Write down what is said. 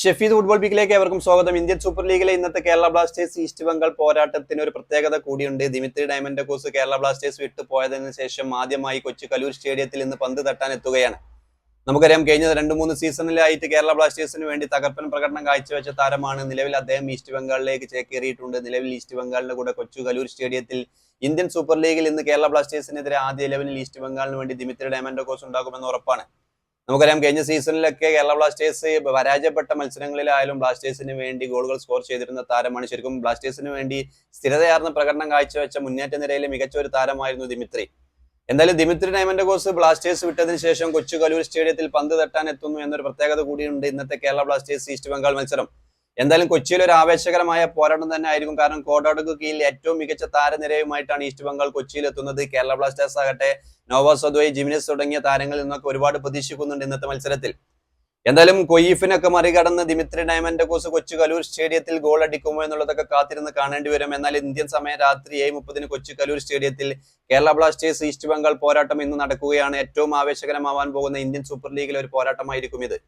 Shefeed football പീക്കിലേക്ക് ഏവർക്കും സ്വാഗതം. Indian super ലീഗിലെ ഇന്നത്തെ കേരള ബ്ലാസ്റ്റേഴ്സ് ഈസ്റ്റ് ബംഗാൾ പോരാട്ടത്തിന് ഒരു പ്രത്യേകത കൂടിയുണ്ട്. Dimitri Diamantakos Kerala Blasters വിട്ടു പോയതിനു ശേഷം ആദ്യമായി കൊച്ചി കലൂർ സ്റ്റേഡിയത്തിൽ ഇന്ന് പന്ത് തട്ടാൻ എത്തുകയാണ്. നമുക്കറിയാം കഴിഞ്ഞ രണ്ട് മൂന്ന് സീസണിലായിട്ട് കേരള ബ്ലാസ്റ്റേഴ്സിന് വേണ്ടി തകർപ്പൻ പ്രകടനം കാഴ്ചവെച്ച താരമാണ് നിലവിൽ അദ്ദേഹം ഈസ്റ്റ് ബംഗാളിലേക്ക് ചേക്കേറിയിട്ടുണ്ട്. നിലവിൽ ഈസ്റ്റ് ബംഗാളിന്റെ കൂടെ കൊച്ചു കലൂർ സ്റ്റേഡിയത്തിൽ ഇന്ത്യൻ സൂപ്പർ ലീഗിൽ ഇന്ന് കേരള ബ്ലാസ്റ്റേഴ്സിനെതിരെ ആദ്യ ഇലവനിൽ ഈസ്റ്റ് ബംഗാളിന് വേണ്ടി ദിമിത്രി ഡയമണ്ട് കോസ് ഉണ്ടാകുമെന്ന് ഉറപ്പാണ്. നമുക്കറിയാം കഴിഞ്ഞ സീസണിലൊക്കെ കേരള ബ്ലാസ്റ്റേഴ്സ് പരാജയപ്പെട്ട മത്സരങ്ങളിലായാലും ബ്ലാസ്റ്റേഴ്സിന് വേണ്ടി ഗോളുകൾ സ്കോർ ചെയ്തിരുന്ന താരമാണ്. ശരിക്കും ബ്ലാസ്റ്റേഴ്സിന് വേണ്ടി സ്ഥിരതയാർന്ന പ്രകടനം കാഴ്ചവെച്ച മുന്നേറ്റ നിരയിലെ മികച്ച ഒരു താരമായിരുന്നു ദിമിത്രി. എന്തായാലും ദിമിത്രി ഡയമൻഡഗോസ് ബ്ലാസ്റ്റേഴ്സ് വിട്ടതിന് ശേഷം കൊച്ചു കലൂർ സ്റ്റേഡിയത്തിൽ പന്ത് തട്ടാൻ എത്തുന്നു എന്നൊരു പ്രത്യേകത കൂടിയുണ്ട് ഇന്നത്തെ കേരള ബ്ലാസ്റ്റേഴ്സ് ഈസ്റ്റ് ബംഗാൾ മത്സരം. എന്തായാലും കൊച്ചിയിൽ ഒരു ആവേശകരമായ പോരാട്ടം തന്നെ ആയിരിക്കും. കാരണം കോടോടക്ക് കീഴിൽ ഏറ്റവും മികച്ച താരനിരയുമായിട്ടാണ് ഈസ്റ്റ് ബംഗാൾ കൊച്ചിയിൽ എത്തുന്നത്. കേരള ബ്ലാസ്റ്റേഴ്സ് ആകട്ടെ നോവ സദോയ് ജിമിനസ് തുടങ്ങിയ താരങ്ങളിൽ നിന്നൊക്കെ ഒരുപാട് പ്രതീക്ഷിക്കുന്നുണ്ട് ഇന്നത്തെ മത്സരത്തിൽ. എന്തായാലും കൊയ്ഫിനൊക്കെ മറികടന്ന് ദിമിത്രി ഡയമൻഡക്കോസ് കൊച്ചു കലൂർ സ്റ്റേഡിയത്തിൽ ഗോൾ അടിക്കുമോ എന്നുള്ളതൊക്കെ കാത്തിരുന്ന് കാണേണ്ടി വരും. എന്നാൽ ഇന്ത്യൻ സമയം രാത്രി ഏഴ് മുപ്പതിന് കൊച്ചു കലൂർ സ്റ്റേഡിയത്തിൽ കേരള ബ്ലാസ്റ്റേഴ്സ് ഈസ്റ്റ് ബംഗാൾ പോരാട്ടം ഇന്ന് നടക്കുകയാണ്. ഏറ്റവും ആവേശകരമാവാൻ പോകുന്ന ഇന്ത്യൻ സൂപ്പർ ലീഗിലെ ഒരു പോരാട്ടമായിരിക്കും ഇത്.